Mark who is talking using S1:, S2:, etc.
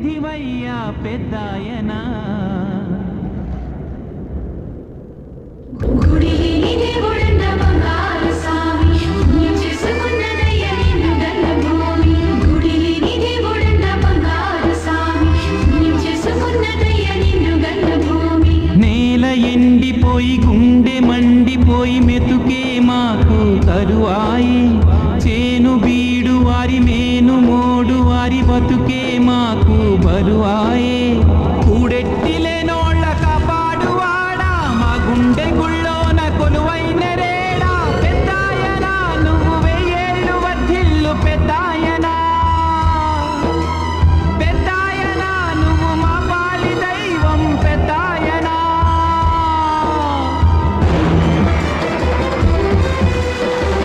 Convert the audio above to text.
S1: పెంచేసే పెన్నిధివయ్యా పెద్దాయనా ఎండిపోయి గుండె మండిపోయి మెతుకే మాకు తరువాయి. చేను బీడు వారి మేను మోడు వారి బతుకే మాకు வருவாயே